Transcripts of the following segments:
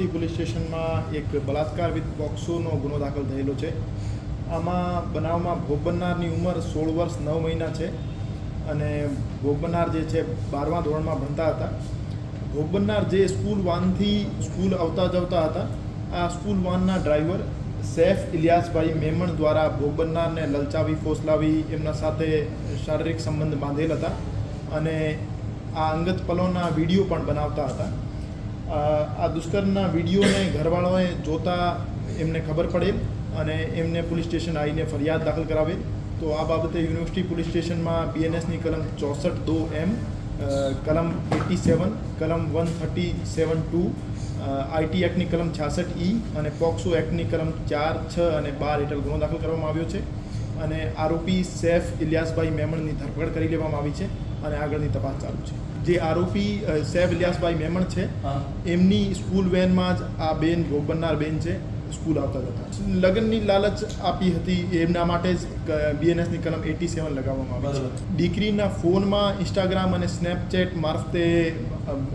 University police સ્ટેશનમાં એક બલાત્કાર with પોક્સોનો ગુનો દાખલ થયેલો છે. આમાં બનાવમાં ભોગ બનનારની ઉંમર સોળ વર્ષ નવ મહિના છે અને ભોગ બનનાર જે છે બારમા ધોરણમાં ભણતા હતા. ભોગ બનનાર જે સ્કૂલ વાનથી સ્કૂલ આવતા જવતા હતા, આ સ્કૂલ વાનના ડ્રાઈવર સૈફ ઇલિયાસભાઈ મેમણ દ્વારા ભોગ બનનારને લલચાવી, ફોસલાવી, એમના સાથે શારીરિક સંબંધ બાંધેલ હતા અને આ અંગત પલોના વીડિયો પણ બનાવતા હતા. આ દુષ્કર્મના વિડીયોને ઘરવાળાઓએ જોતા એમને ખબર પડે અને એમને પોલીસ સ્ટેશન આવીને ફરિયાદ દાખલ કરાવે. તો આ બાબતે યુનિવર્સિટી પોલીસ સ્ટેશનમાં બીએનએસની કલમ ચોસઠ દો એમ કલમ એટી સેવન, કલમ one thirty seven two IT એક્ટની કલમ છાસઠ ઈ અને પોક્સો એક્ટની કલમ ચાર, છ અને બાર હેઠળ ગુનો દાખલ કરવામાં આવ્યો છે. અને આરોપી સૈફ ઇલિયાસભાઈ મેમણની ધરપકડ કરી લેવામાં આવી છે. અને આગળની તપાસ ચાલુ છે. જે આરોપી સૈફ ઇલિયાસભાઈ મેમણ છે એમની સ્કૂલ વેનમાં જ આ બેન ભોગ બનનાર બેન છે સ્કૂલ આવતા હતા લગ્નની લાલચ આપી હતી એમના માટે જ બીએનએસની કલમ એટી સેવન લગાવવામાં આવી. છે. દીકરીના ફોનમાં ઇન્સ્ટાગ્રામ અને સ્નેપચેટ મારફતે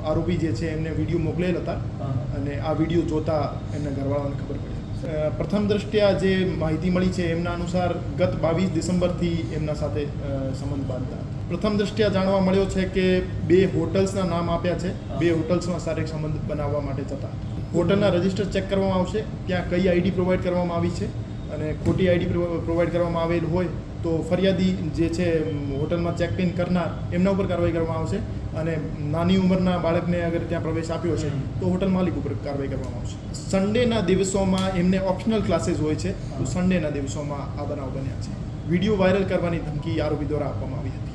આરોપી જે છે એમને વીડિયો મોકલેલ હતા. અને આ વીડિયો જોતા એમના ઘરવાળાઓને ખબર પડી. પ્રથમ દ્રષ્ટિયા જે માહિતી મળી છે એમના અનુસાર ગત બાવીસ ડિસેમ્બરથી એમના સાથે સંબંધ બાંધતા. પ્રથમ દ્રષ્ટિયા જાણવા મળ્યો છે કે બે હોટલ્સના નામ આપ્યા છે. બે હોટલ્સમાં શારીરિક સંબંધ બનાવવા માટે જતા. હોટલના રજિસ્ટર ચેક કરવામાં આવશે, ત્યાં કઈ આઈડી પ્રોવાઈડ કરવામાં આવી છે અને ખોટી આઈડી પ્રોવાઈડ કરવામાં આવેલ હોય તો ફરિયાદી જે છે હોટલમાં ચેક ઇન કરનાર, એમના ઉપર કાર્યવાહી કરવામાં આવશે અને નાની ઉંમરના બાળકને અગર ત્યાં પ્રવેશ આપ્યો છે, તો હોટલ માલિક ઉપર કાર્યવાહી કરવામાં આવશે. સન્ડેના દિવસોમાં એમને ઓપ્શનલ ક્લાસીસ હોય છે, તો સન્ડેના દિવસોમાં આ બનાવ બન્યા છે. વીડિયો વાયરલ કરવાની ધમકી આરોપી દ્વારા આપવામાં આવી હતી.